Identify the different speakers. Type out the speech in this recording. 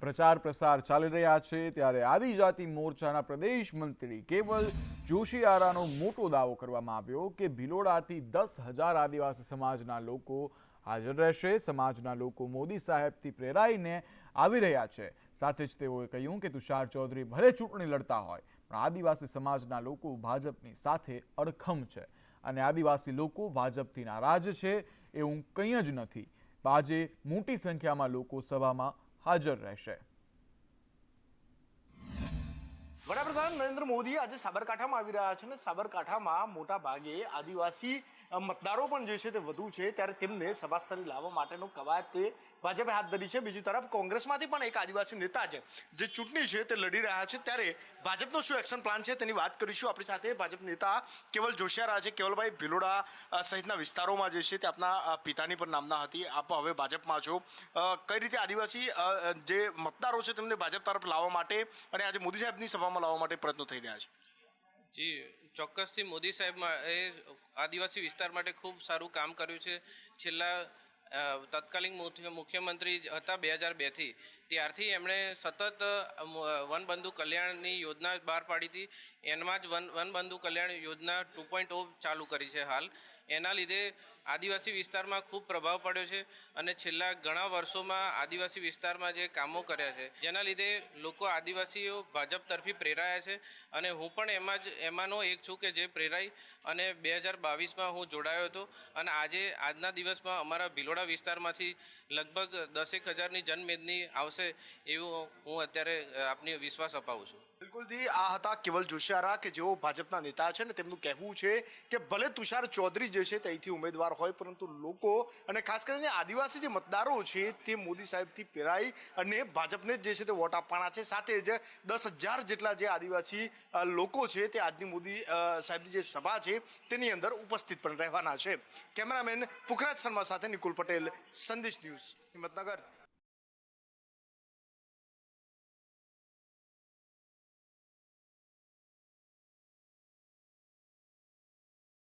Speaker 1: પ્રચાર પ્રસાર ચાલી રહ્યા છે ત્યારે આદિજાતિ મોરચાના પ્રદેશ મંત્રી કેવલ જોશીયારાનો મોટો દાવો કરવામાં આવ્યો કે ભિલોડાથી દસ હજાર આદિવાસી સમાજના લોકો હાજર રહેશે. સમાજના લોકો મોદી સાહેબથી પ્રેરાઈને આવી રહ્યા છે. સાથે જ તેઓએ કહ્યું કે તુષાર ચૌધરી ભલે ચૂંટણી લડતા હોય, પણ આદિવાસી સમાજના લોકો ભાજપની સાથે અડખમ છે અને આદિવાસી લોકો ભાજપથી નારાજ છે એવું કંઈ જ નથી. આજે મોટી સંખ્યામાં લોકો સભામાં હાજર રહેશે
Speaker 2: વડાપ્રધાન નરેન્દ્ર મોદી આજે સાબરકાંઠામાં આવી રહ્યા છે અને સાબરકાંઠામાં મોટા ભાગે આદિવાસી મતદારો પણ જે છે તે વધુ છે. ત્યારે તેમને સભાસ્થળે લાવવા માટેનો કવાયત તે ભાજપે હાથ ધરી છે. બીજી તરફ કોંગ્રેસમાંથી પણ એક આદિવાસી નેતા છે, જે ચૂંટણી છે તે લડી રહ્યા છે. ત્યારે ભાજપનો શું એક્શન પ્લાન છે તેની વાત કરીશું. આપણી સાથે ભાજપ નેતા કેવલ જોશિયારા છે. કેવલભાઈ ભિલોડા સહિતના વિસ્તારોમાં જે છે તે આપના પિતાની પણ નામના હતી. આપ હવે ભાજપમાં છો. કઈ રીતે આદિવાસી જે મતદારો છે તેમને ભાજપ તરફ લાવવા માટે અને આજે મોદી સાહેબની સભામાં લાવવા માટે પ્રયત્નો થઈ રહ્યા છે.
Speaker 3: જી, ચોક્કસથી મોદી સાહેબ એ આદિવાસી વિસ્તાર માટે ખૂબ સારું કામ કર્યું છે. છેલ્લા તત્કાલીન મુખ્ય- મુખ્યમંત્રી હતા બે હજાર બેથી ત્યારથી એમણે સતત વનબંધુ કલ્યાણની યોજના બહાર પાડી હતી. એમાં જ વન વનબંધુ કલ્યાણ યોજના ટુ પોઈન્ટ ઓ ચાલુ કરી છે હાલ. એના લીધે આદિવાસી વિસ્તારમાં ખૂબ પ્રભાવ પડ્યો છે અને છેલ્લા ઘણા વર્ષોમાં આદિવાસી વિસ્તારમાં જે કામો કર્યા છે, જેના લીધે લોકો આદિવાસીઓ ભાજપ તરફી પ્રેરાયા છે અને હું પણ એમાં જ, એમાંનો એક છું કે જે પ્રેરાઈ અને બે હજાર બાવીસમાં હું જોડાયો હતો અને આજે આજના દિવસમાં અમારા ભિલોડા વિસ્તારમાંથી લગભગ દસેક હજારની જનમેદની આવશે એવું હું અત્યારે આપની વિશ્વાસ અપાવું છું.
Speaker 2: બિલકુલથી આ હતા કેવલ જોશિયારા કે જેઓ ભાજપના નેતા છે ને તેમનું કહેવું છે કે ભલે તુષાર ચૌધરી જે છે ત્યાંથી ઉમેદવાર હોય, પરંતુ લોકો અને ખાસ કરીને આદિવાસી જે મતદારો છે, તે મોદી સાહેબથી પેરાઈ અને ભાજપને જ છે તે વોટ આપવાના છે. સાથે જ દસ હજાર જેટલા જે આદિવાસી લોકો છે તે આજની મોદી સાહેબની જે સભા છે, તેની અંદર ઉપસ્થિત પણ રહેવાના છે. કેમેરામેન પુખરાજ શર્મા સાથે નિકુલ પટેલ, સંદેશ ન્યૂઝ હિંમતનગર.